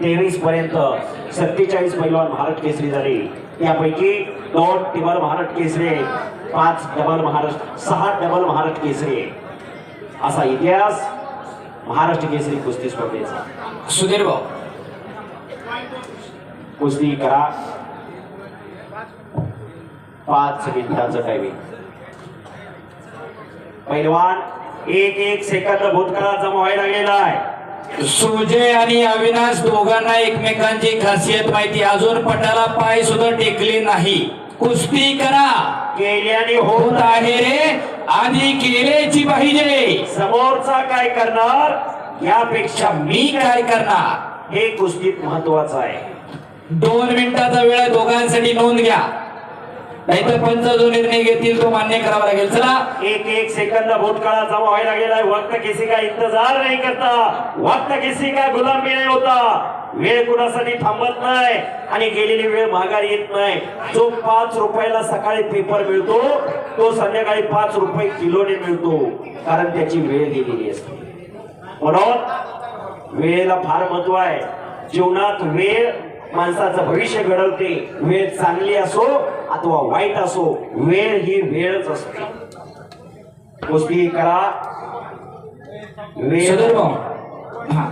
तेवीस पर्यंत सत्तेचाळीस पैलवान महाराष्ट्र केसरी झाले. यापैकी दोन टिबल महाराष्ट्र केसरी पाच डबल महाराष्ट्र सहा डबल महाराष्ट्र केसरी आहे. असा इतिहास महाराष्ट्र केसरी कुस्ती स्पर्धेचा. सुधीर भाऊ. कुस्ती करा. पाच मिनिटाचं टायमिंग पैलवान एक एक सेकंद भूतकाळात जमा व्हायला गेला आहे सुजय आणि अविनाश दोघांना एकमेकांची खासियत माहिती. अजून पटाला पाय सुद्धा टेकले नाही. कुस्ती करा. केल्याने होत होत आहे. रे. आधी केलेची पाहिजे. समोरचा काय करणार? यापेक्षा मी काय करणार? हे कुस्तीत महत्वाचं आहे. दोन मिनिटाचा वेळ दोघांसाठी नोंद घ्या. नाहीतर पंच जो निर्णय घेतील तो मान्य करावा लागेल. चला. एक एक सेकंद भूतकाळात जमा व्हायला गेलाय वक्त किसी का इंतजार नाही करता. वक्त किसी का गुलामी नाही होता. वेळ कुणासाठी थांबत नाही आणि गेलेली वेळ माघार येत नाही. जो पाच रुपयाला सकाळी पेपर मिळतो तो संध्याकाळी पाच रुपये किलोने मिळतो. कारण त्याची वेळ गेलेली असते. म्हणून वेळेला फार महत्त्व आहे. जीवनात वेळ माणसाचं भविष्य घडवते. वेळ चांगली असो अथवा वाईट असो वेळ ही वेळच असते. कुस्ती करा. वेळ भाऊ. हा.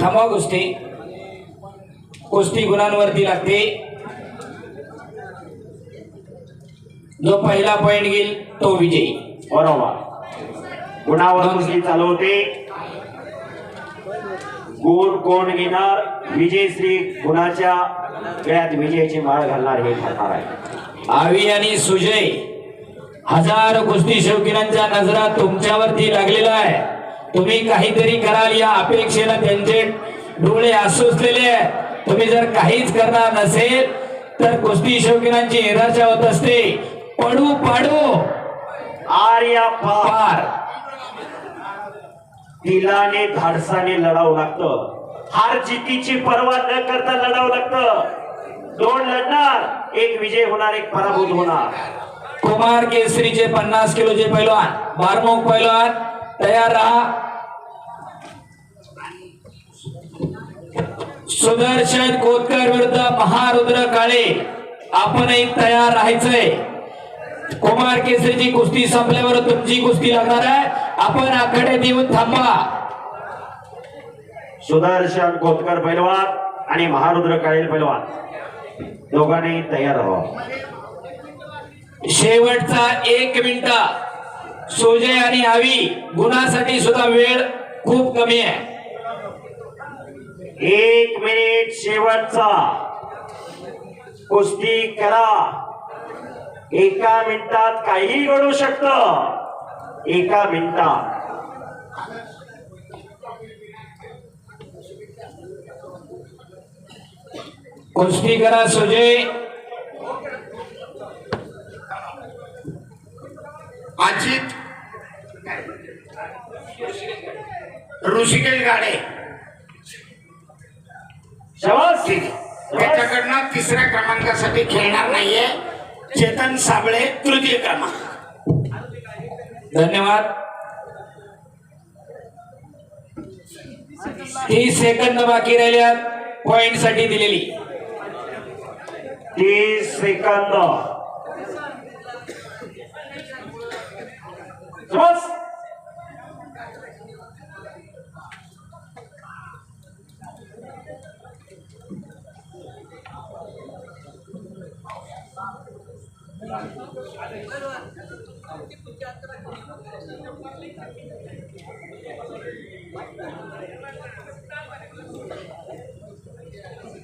थांबवा कुस्ती. कुस्ती गुणांवरती लागते. जो पहिला पॉइंट घेईल तो विजयी. बरोबर. गुणावर कुस्ती चालवते. गुण कोण घेणार? विजयश्री गुणाच्या गळ्यात विजयाची माळ घालणार हे ठरणार आहे. आवी आणि सुजय हजार कुस्ती शौकीनांच्या नजरा तुमच्यावरती लागलेला आहे. तुम्ही काहीतरी कराल या अपेक्षेला त्यांचे डोळे आसुसलेले आहे. तुम्ही जर काहीच करणार नसेल तर कुस्ती शौकीनांची निराशा होत असते. पडू पाडू. आर्या पार. दिलाने धाडसाने लढावं लागतं. हार जितीची पर्वा न करता लढावं लागतं. दोन लढणार एक विजय होणार एक पराभूत होणार. कुमार केसरीचे पन्नास किलोचे पैलवान बारमोक पैलवान तयार राहा. सुदर्शन कोतकर विरुद्ध महारुद्र काळे आपणही तयार राहायचंय. कुमार केसरीची कुस्ती संपल्यावर तुमची कुस्ती लागणार आहे. आपण आखाड्यात येऊन थांबा. सुदर्शन कोतकर पैलवान आणि महारुद्र काळेल पैलवान. दोघांनी तयार राहावं शेवटचा एक मिनिटा. सोजय आणि आवी गुणासाठी सुद्धा वेळ खूप कमी आहे. एक मिनिट शेवटचा. कुस्ती करा. एका मिनिटात काही घडू शकत. एका मिनिटात. कुस्ती करा सुजय. अजित. ऋषिकेश गाडे. ठीक. आहे त्याच्याकडनं तिसऱ्या क्रमांकासाठी खेळणार नाहीये. चेतन साबळे तृतीय क्रमांक. धन्यवाद. तीस सेकंद बाकी राहिल्या पॉइंटसाठी दिलेली. तीस सेकंद शाबास.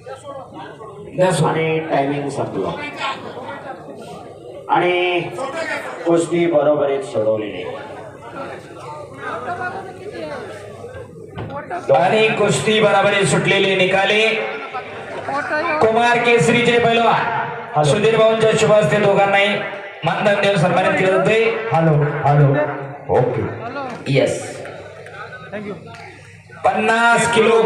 That's all. आणि टायमिंग संपलं आणि कुस्ती बरोबरीत सोडवलेली. आणि कुस्ती बराबरी सुटलेली निकाली. कुमार केसरीचे पैलवान सुधीर भाऊंच्या शुभ हस्ते दोघांनाही मानधन देऊन सन्मानित केले जाते. Hello hello. ओके. येस पन्नास किलो